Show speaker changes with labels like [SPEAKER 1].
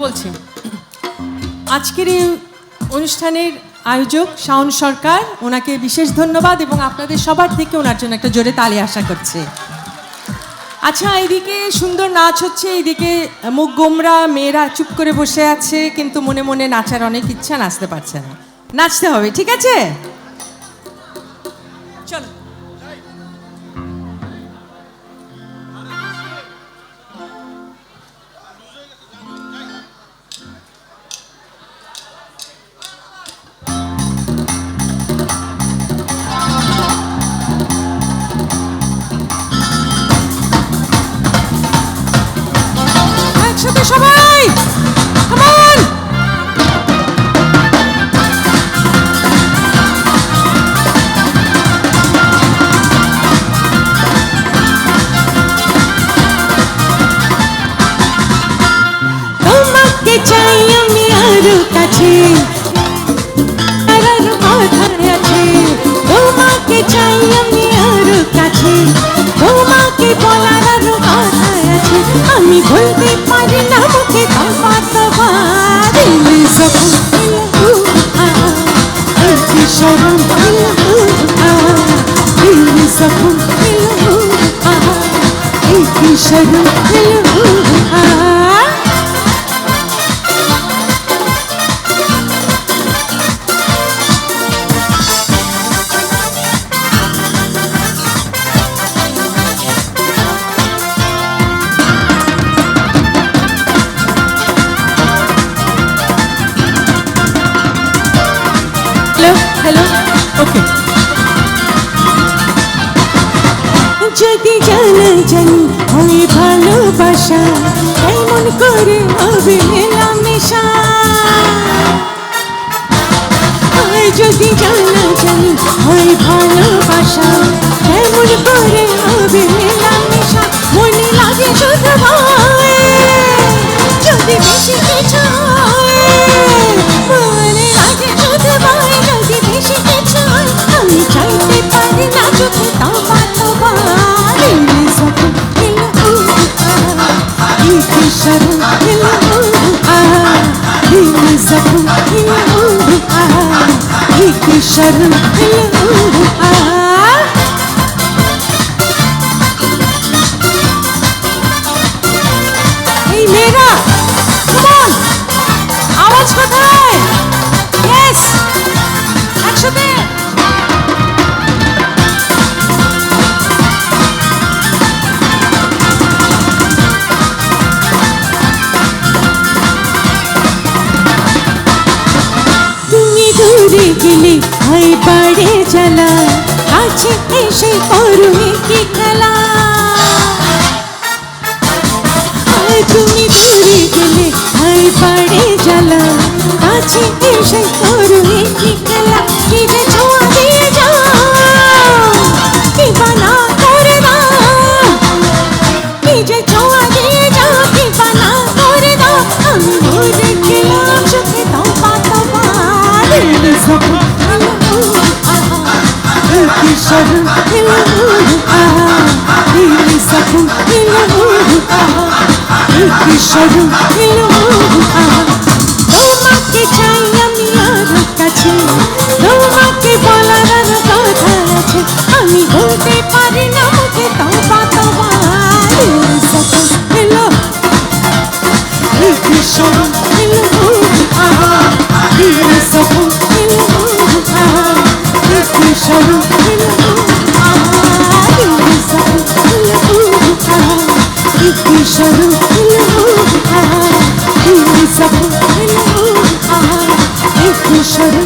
[SPEAKER 1] বলছি আজকের এই অনুষ্ঠানের আয়োজক শাওন সরকার, ওনাকে বিশেষ ধন্যবাদ এবং আপনাদের সবার থেকে ওনার জন্য একটা জোরে তালি আশা করছে। আচ্ছা এইদিকে সুন্দর নাচ হচ্ছে, এইদিকে মুখ গোমরা মেয়েরা চুপ করে বসে আছে, কিন্তু মনে মনে নাচার অনেক ইচ্ছা, নাচতে পারছে না। নাচতে হবে, ঠিক আছে?
[SPEAKER 2] চাই আমি আরও কাছে আরও কথায় আছে তোমাকে চাই আমি আরও কাছে তোমাকে বলার আরও কথায় আছে আমি বলতে পারি না মুখে তোমা তোমার
[SPEAKER 1] হ্যালো হ্যালো Okay.
[SPEAKER 2] যদি জানা জানি হয় ভালোবাসা এমন করে হবে মেলামেশা? যদি জানা জানি হয় ভালোবাসা sakın yavrum ah Git dışarı yavrum ah দূরে ভাই বাড়ে জ্বালা। আছে এসে অরুণে কি খেলা। তুমি দূরে গেলে ভাই বাড়ে জ্বালা। আছে এসে অরুণে কি কি শরম দিল দিল সপন দিল কি শরম দিল তোমাকে চাই আমি আরও কাছে তোমাকে পারি शुरू सब शुरू